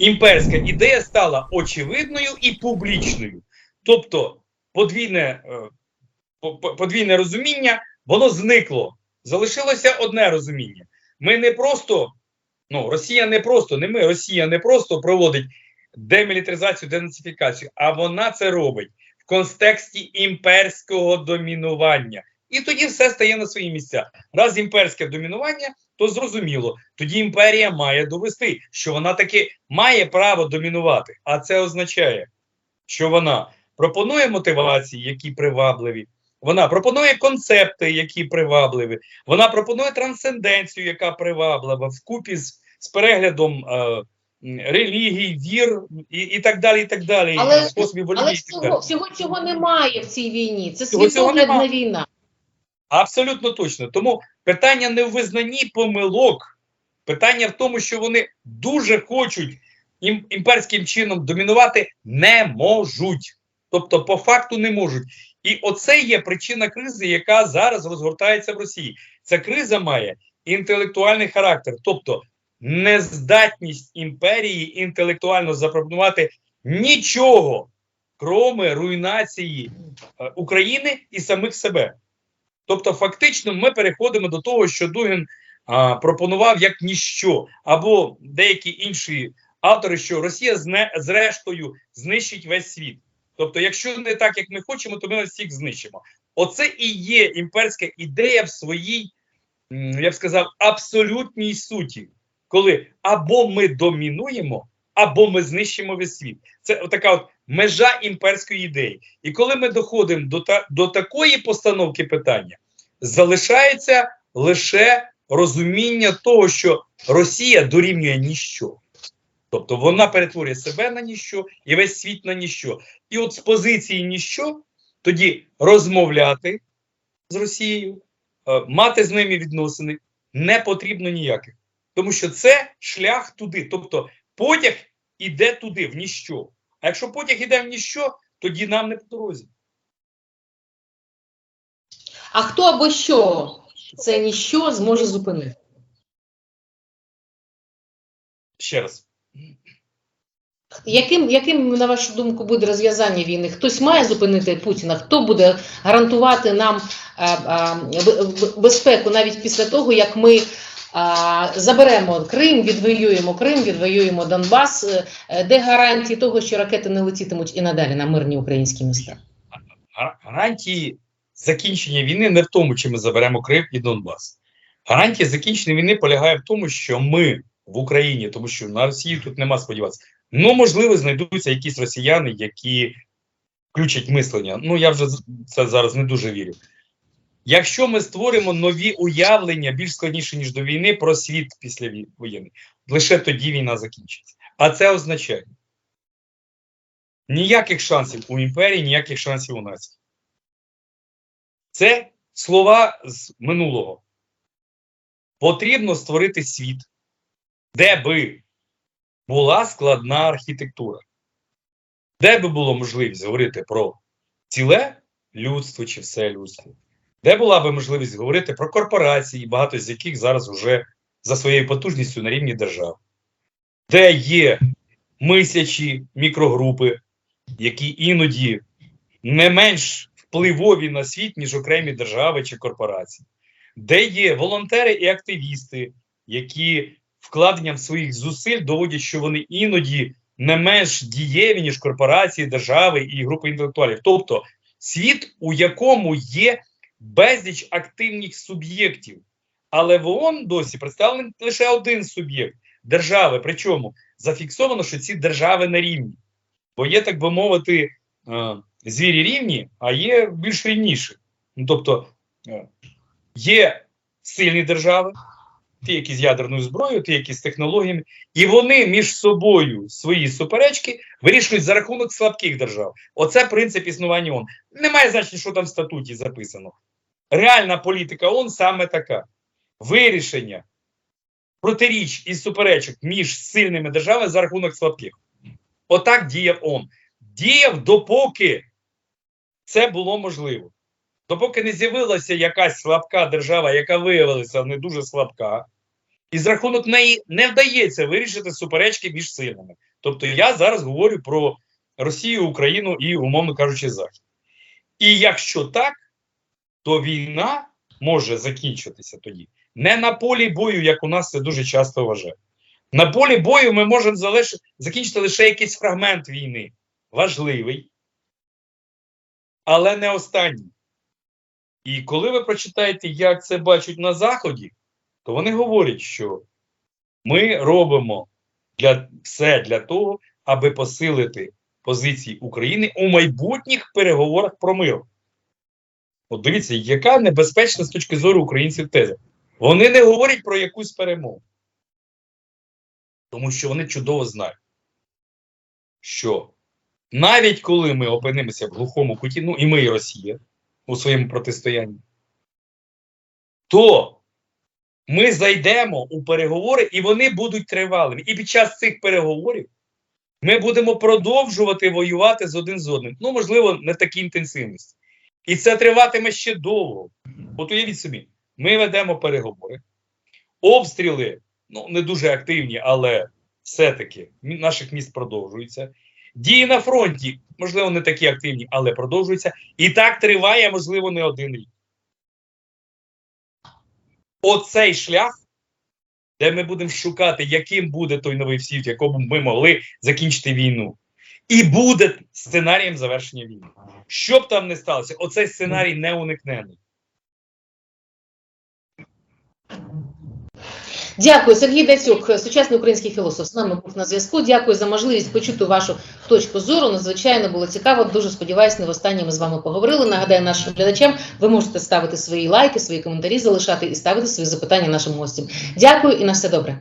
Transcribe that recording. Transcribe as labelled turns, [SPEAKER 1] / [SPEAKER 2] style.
[SPEAKER 1] імперська ідея стала очевидною і публічною. Тобто подвійне, е, по- по- подвійне розуміння, воно зникло. Залишилося одне розуміння. Ми не просто, ну, Росія не просто, не ми, Росія не просто проводить демілітаризацію, денацифікацію, а вона це робить в контексті імперського домінування. І тоді все стає на свої місця. Раз імперське домінування, то зрозуміло, тоді імперія має довести, що вона таки має право домінувати. А це означає, що вона пропонує мотивації, які привабливі. Вона пропонує концепти, які привабливі. Вона пропонує трансценденцію, яка приваблива, вкупі з, з переглядом е, релігій, вір і, і так далі. і так далі,
[SPEAKER 2] Але-
[SPEAKER 1] і способів.
[SPEAKER 2] Але
[SPEAKER 1] і так
[SPEAKER 2] всього,
[SPEAKER 1] далі.
[SPEAKER 2] всього цього немає в цій війні. Це світоглядна війна.
[SPEAKER 1] Абсолютно точно. Тому питання не в визнанні помилок, питання в тому, що вони дуже хочуть ім, імперським чином домінувати, не можуть. Тобто, по факту не можуть. І оце є причина кризи, яка зараз розгортається в Росії. Ця криза має інтелектуальний характер, тобто нездатність імперії інтелектуально запропонувати нічого, кроме руйнації е, України і самих себе. Тобто, фактично, ми переходимо до того, що Дугін а, пропонував як ніщо, або деякі інші автори, що Росія зне, зрештою знищить весь світ. Тобто, якщо не так, як ми хочемо, то ми нас всіх знищимо. Оце і є імперська ідея в своїй, я б сказав, абсолютній суті, коли або ми домінуємо, або ми знищимо весь світ. Це така от межа імперської ідеї. І коли ми доходимо до, та, до такої постановки питання, залишається лише розуміння того, що Росія дорівнює ніщо. Тобто вона перетворює себе на ніщо і весь світ на ніщо. І от з позиції ніщо тоді розмовляти з Росією, е, мати з ними відносини не потрібно ніяких. Тому що це шлях туди. Тобто потяг іде туди, в ніщо. А якщо потяг іде в ніщо, тоді нам не по дорозі.
[SPEAKER 2] А хто або що це ніщо зможе зупинити?
[SPEAKER 1] Ще раз.
[SPEAKER 2] Яким, яким, на вашу думку, буде розв'язання війни? Хтось має зупинити Путіна? Хто буде гарантувати нам е, е, б- б- безпеку навіть після того, як ми е, заберемо Крим, відвоюємо Крим, відвоюємо Донбас? Е, Де гарантії того, що ракети не летітимуть і надалі на мирні українські міста?
[SPEAKER 1] Гарантії закінчення війни не в тому, чи ми заберемо Крим і Донбас. Гарантія закінчення війни полягає в тому, що ми в Україні, тому що на Росії тут нема сподіватися. Ну, можливо, знайдуться якісь росіяни, які включать мислення. Ну, я вже це зараз не дуже вірю. Якщо ми створимо нові уявлення, більш складніше, ніж до війни, про світ після воєнний, лише тоді війна закінчиться. А це означає ніяких шансів у імперії, ніяких шансів у нації. Це слова з минулого. Потрібно створити світ, де би була складна архітектура, де би було можливість говорити про ціле людство чи все людство, де була би можливість говорити про корпорації, багато з яких зараз вже за своєю потужністю на рівні держав, де є мислячі мікрогрупи, які іноді не менш впливові на світ, ніж окремі держави чи корпорації, де є волонтери і активісти, які вкладенням своїх зусиль доводять, що вони іноді не менш дієві, ніж корпорації, держави і групи інтелектуалів. Тобто світ, у якому є безліч активних суб'єктів. Але в ООН досі представлений лише один суб'єкт держави. Причому зафіксовано, що ці держави на рівні. Бо є, так би мовити, е, звірі рівні, а є більш рівніші. Ну, тобто е, є сильні держави, ті, які з ядерною зброєю, ті, які з технологіями, і вони між собою свої суперечки вирішують за рахунок слабких держав. Оце принцип існування ООН. Немає значення, що там в статуті записано. Реальна політика ООН саме така: вирішення протиріч і суперечок між сильними державами за рахунок слабких. Отак діяв ООН. Діяв допоки це було можливо. Допоки не з'явилася якась слабка держава, яка виявилася не дуже слабка, і з рахунок неї не вдається вирішити суперечки між сильними. Тобто я зараз говорю про Росію, Україну і, умовно кажучи, Захід. І якщо так, то війна може закінчитися тоді не на полі бою, як у нас це дуже часто вважають. На полі бою ми можемо залиш... закінчити лише якийсь фрагмент війни, важливий, але не останній. І коли ви прочитаєте, як це бачать на Заході, то вони говорять, що ми робимо для, все для того, аби посилити позиції України у майбутніх переговорах про мир. От дивіться, яка небезпечна з точки зору українців теза. Вони не говорять про якусь перемогу. Тому що вони чудово знають, що навіть коли ми опинимося в глухому куті, ну і ми, і Росія у своєму протистоянні, то ми зайдемо у переговори, і вони будуть тривалими. І під час цих переговорів ми будемо продовжувати воювати з один з одним. Ну, можливо, не в такій інтенсивності. І це триватиме ще довго. От уявіть собі, ми ведемо переговори, обстріли ну, не дуже активні, але все-таки наших міст продовжуються. Дії на фронті, можливо, не такі активні, але продовжуються. І так триває, можливо, не один рік. Оцей шлях, де ми будемо шукати, яким буде той новий світ, в якому ми могли закінчити війну, і буде сценарієм завершення війни. Що б там не сталося, оцей сценарій не уникнений.
[SPEAKER 2] Дякую, Сергій Дацюк, сучасний український філософ, з нами був на зв'язку. Дякую за можливість почути вашу точку зору. Надзвичайно було цікаво. Дуже сподіваюся, не востаннє ми з вами поговорили. Нагадаю нашим глядачам, ви можете ставити свої лайки, свої коментарі залишати і ставити свої запитання нашим гостям. Дякую і на все добре.